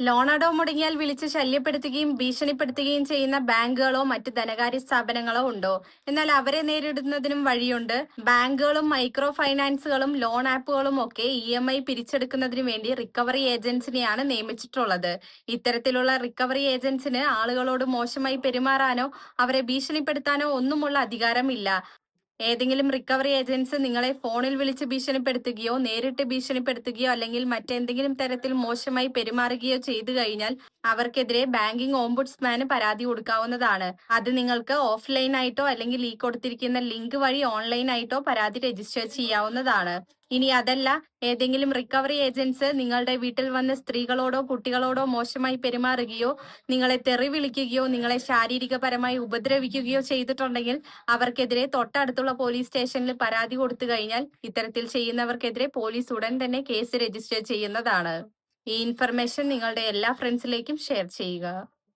Loan അടവ് മുടങ്ങിയാൽ വിളിച്ച് ശല്യപ്പെടുത്തുകയും ഭീഷണിപ്പെടുത്തുകയും ചെയ്യുന്ന ബാങ്കുകളോ മറ്റ് ധനകാര്യ സ്ഥാപനങ്ങളോ ഉണ്ടോ? എന്നാൽ അവരെ നേരിടുന്നതിനും വഴിയുണ്ട്. ബാങ്കുകളും മൈക്രോ ഫൈനാൻസുകളും ലോൺ ആപ്പുകളും ഒക്കെ ഇ എം ഐ പിരിച്ചെടുക്കുന്നതിന് വേണ്ടി റിക്കവറി ഏജൻസിനെയാണ് നിയമിച്ചിട്ടുള്ളത്. ഇത്തരത്തിലുള്ള റിക്കവറി ഏജൻസിന് ആളുകളോട് മോശമായി പെരുമാറാനോ അവരെ ഭീഷണിപ്പെടുത്താനോ ഒന്നുമുള്ള അധികാരമില്ല. ഏതെങ്കിലും റിക്കവറി ഏജൻസി നിങ്ങളെ ഫോണിൽ വിളിച്ച് ഭീഷണിപ്പെടുത്തുകയോ നേരിട്ട് ഭീഷണിപ്പെടുത്തുകയോ അല്ലെങ്കിൽ മറ്റെന്തെങ്കിലും തരത്തിൽ മോശമായി പെരുമാറുകയോ ചെയ്തു കഴിഞ്ഞാൽ അവർക്കെതിരെ ബാങ്കിംഗ് ഓംബുഡ്സ്മാന് പരാതി കൊടുക്കാവുന്നതാണ്. അത് നിങ്ങൾക്ക് ഓഫ്ലൈനായിട്ടോ അല്ലെങ്കിൽ ഈ കൊടുത്തിരിക്കുന്ന ലിങ്ക് വഴി ഓൺലൈനായിട്ടോ പരാതി രജിസ്റ്റർ ചെയ്യാവുന്നതാണ്. ഇനി അതല്ല ഏതെങ്കിലും റിക്കവറി ഏജൻസ് നിങ്ങളുടെ വീട്ടിൽ വന്ന് സ്ത്രീകളോടോ കുട്ടികളോടോ മോശമായി പെരുമാറുകയോ നിങ്ങളെ തെറി വിളിക്കുകയോ നിങ്ങളെ ശാരീരികപരമായി ഉപദ്രവിക്കുകയോ ചെയ്തിട്ടുണ്ടെങ്കിൽ അവർക്കെതിരെ തൊട്ടടുത്തുള്ള പോലീസ് സ്റ്റേഷനിൽ പരാതി കൊടുത്തു കഴിഞ്ഞാൽ ഇത്തരത്തിൽ ചെയ്യുന്നവർക്കെതിരെ പോലീസ് ഉടൻ തന്നെ കേസ് രജിസ്റ്റർ ചെയ്യുന്നതാണ്. ഈ ഇൻഫർമേഷൻ നിങ്ങളുടെ എല്ലാ ഫ്രണ്ട്സിലേക്കും ഷെയർ ചെയ്യുക.